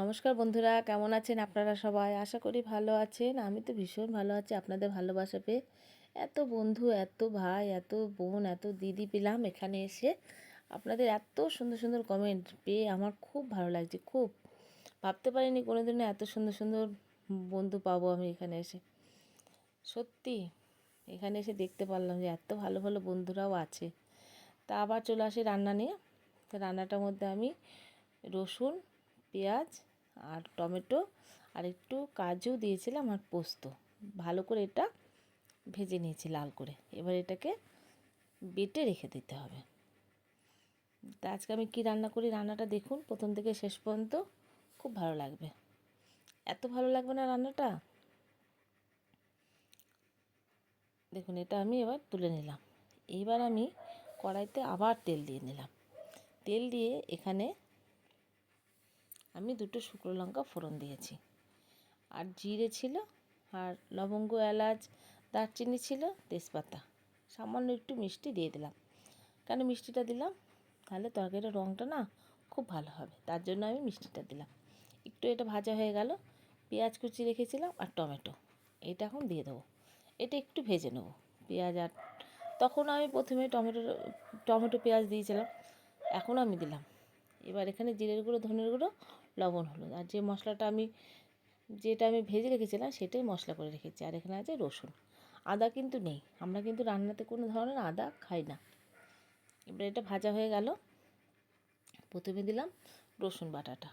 নমস্কার বন্ধুরা, কেমন আছেন আপনারা সবাই? আশা করি ভালো আছেন। আমি তো ভীষণ ভালো আছি, আপনাদের ভালোবাসা পেয়ে। এত বন্ধু, এত ভাই, এত বোন, এত দিদি পেলাম এখানে এসে। আপনাদের এত সুন্দর সুন্দর কমেন্ট পেয়ে আমার খুব ভালো লাগছে, খুব। ভাবতে পারিনি কোনো দিনও এত সুন্দর সুন্দর বন্ধু পাবো আমি এখানে এসে। সত্যি, এখানে এসে দেখতে পারলাম যে এত ভালো ভালো বন্ধুরাও আছে। তা আবার চলে আসি রান্না নিয়ে। তো রান্নাটার মধ্যে আমি রসুন পেঁয়াজ আর টমেটো আর একটু কাজু দিয়েছিলাম আর পোস্ত। ভালো করে এটা ভেজে নিয়েছি লাল করে। এবার এটাকে বেটে রেখে দিতে হবে। তা আজকে আমি কী রান্না করি রান্নাটা দেখুন। প্রথম থেকে শেষ পর্যন্ত খুব ভালো লাগবে। এত ভালো লাগবে না রান্নাটা? দেখুন, এটা আমি এবার তুলে নিলাম। এইবার আমি কড়াইতে আবার তেল দিয়ে নিলাম। তেল দিয়ে এখানে আমি দুটো শুকনো লঙ্কা ফোড়ন দিয়েছি। আর জিরে ছিল, আর লবঙ্গ, এলাচ, দারচিনি ছিল, তেজপাতা। সামান্য একটু মিষ্টি দিয়ে দিলাম। কেন মিষ্টিটা দিলাম? তাহলে তরকারিটার রঙটা না খুব ভালো হবে। তার জন্য আমি মিষ্টিটা দিলাম। একটু এটা ভাজা হয়ে গেল, পেঁয়াজ কুচি রেখেছিলাম আর টমেটো। এটা এখন দিয়ে দেবো। এটা একটু ভেজে নেব। পেঁয়াজ আর তখন আমি প্রথমে টমেটো টমেটো পেঁয়াজ দিয়েছিলাম। এখন আমি দিলাম। এবার এখানে জিরের গুঁড়ো, ধনের গুঁড়ো লবণ, হলুদ। আর যে মশলাটা আমি, যেটা আমি ভেজে রেখেছিলাম সেটাই মশলা করে রেখেছি। আর এখানে আছে রসুন। আদা কিন্তু নেই। আমরা কিন্তু রান্নাতে কোনো ধরনের আদা খাই না। এবার এটা ভাজা হয়ে গেল। প্রথমে দিলাম রসুন বাটাটা।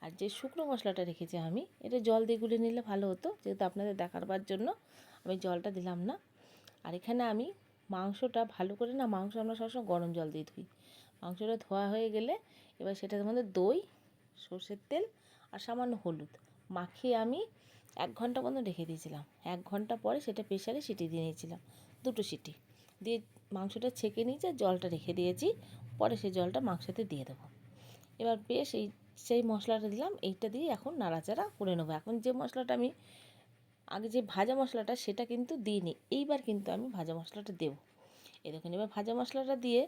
আর যে শুকনো মশলাটা রেখেছি আমি, এটা জল দিয়ে গুলে নিলে ভালো হতো। যেহেতু আপনাদের দেখাবার জন্য আমি জলটা দিলাম না। আর এখানে আমি মাংসটা ভালো করে না, মাংস আমরা সবসময় গরম জল দিয়ে ধুই। মাংসটা ধোয়া হয়ে গেলে এবার সেটার মধ্যে দই সর্ষের তেল আর সামান্য হলুদ। মাখিয়ে আমি এক ঘণ্টা মতো রেখে দিয়েছিলাম। এক ঘণ্টা পরে সেটা প্রেশারে সিটি দিয়ে নিয়েছিলাম। দুটো সিটি। দিয়ে মাংসটা ছেঁকে নিয়েছে, জলটা রেখে দিয়েছি। পরে সেই জলটা মাংসতে দিয়ে দেবো। এবার বেশ এই সেই মশলাটা দিলাম। এইটা দিয়ে এখন নাড়াচাড়া করে নেব। এখন যে মশলাটা আমি আগে যে ভাজা মশলাটা সেটা কিন্তু দিইনি। এইবার কিন্তু আমি ভাজা মশলাটা দেবো। এই দেখুন, এবার ভাজা মশলাটা দিয়ে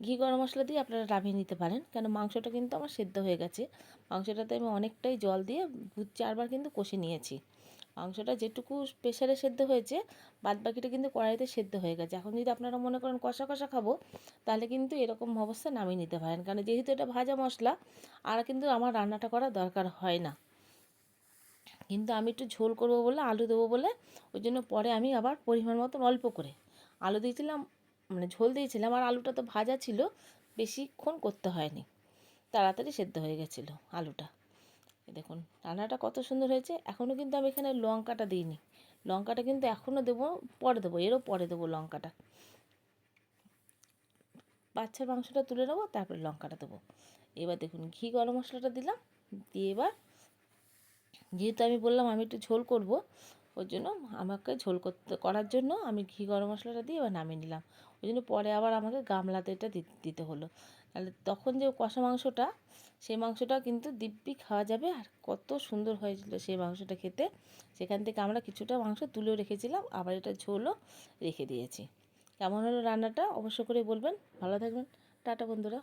ঘি গরম মশলা দিয়ে আপনারা রাভিয়ে নিতে পারেন। কেন মাংসটা কিন্তু আমার সেদ্ধ হয়ে গেছে। মাংসটাতে আমি অনেকটাই জল দিয়ে দু চারবার কিন্তু কষে নিয়েছি। মাংসটা যেটুকু প্রেশারে সেদ্ধ হয়েছে বাদ বাকিটা কিন্তু কড়াইতে সেদ্ধ হয়ে গেছে। এখন যদি আপনারা মনে করেন কষা কষা খাব, তাহলে কিন্তু এরকম অবস্থা নামিয়ে নিতে পারেন। কারণ যেহেতু এটা ভাজা মশলা, আর কিন্তু আমার রান্নাটা করার দরকার হয় না। কিন্তু আমি একটু ঝোল করব বলে আলু দেবো বলে, ওই জন্য পরে আমি আবার পরিমাণ মতন অল্প করে। আলু দিয়েছিলাম মানে ঝোল দিয়েছিলাম আর আলুটা তো ভাজা ছিল, বেশিক্ষণ করতে হয়নি। তাড়াতাড়ি সেদ্ধ হয়ে গেছিল আলুটা। দেখুন, রান্নাটা কত সুন্দর হয়েছে। এখনও কিন্তু আমি এখানে লঙ্কাটা দিইনি। লঙ্কাটা কিন্তু এখনও দেবো, পরে দেবো, এরও পরে দেবো লঙ্কাটা। বাচ্চার মাংসটা তুলে নেব, তারপরে লঙ্কাটা দেবো। এবার দেখুন, ঘি গরম মশলাটা দিলাম, দিয়ে এবার, যেহেতু আমি বললাম আমি একটু ঝোল করব ওই জন্য আমাকে ঝোল করতে, করার জন্য আমি ঘি গরম মশলাটা দিয়ে এবার নামিয়ে নিলাম। ওই জন্য পরে আবার আমাকে গামলাতে এটা দিতে হলো। তাহলে তখন যে কষা মাংসটা, সেই মাংসটা কিন্তু দিব্যি খাওয়া যাবে আর কত সুন্দর হয়েছিল সেই মাংসটা খেতে। সেখান থেকে আমরা কিছুটা মাংস তুলেও রেখেছিলাম, আবার এটা ঝোলও রেখে দিয়েছি। কেমন হলো রান্নাটা? অবশ্য করে বলবেন। ভালো থাকবেন। টাটা বন্ধুরা।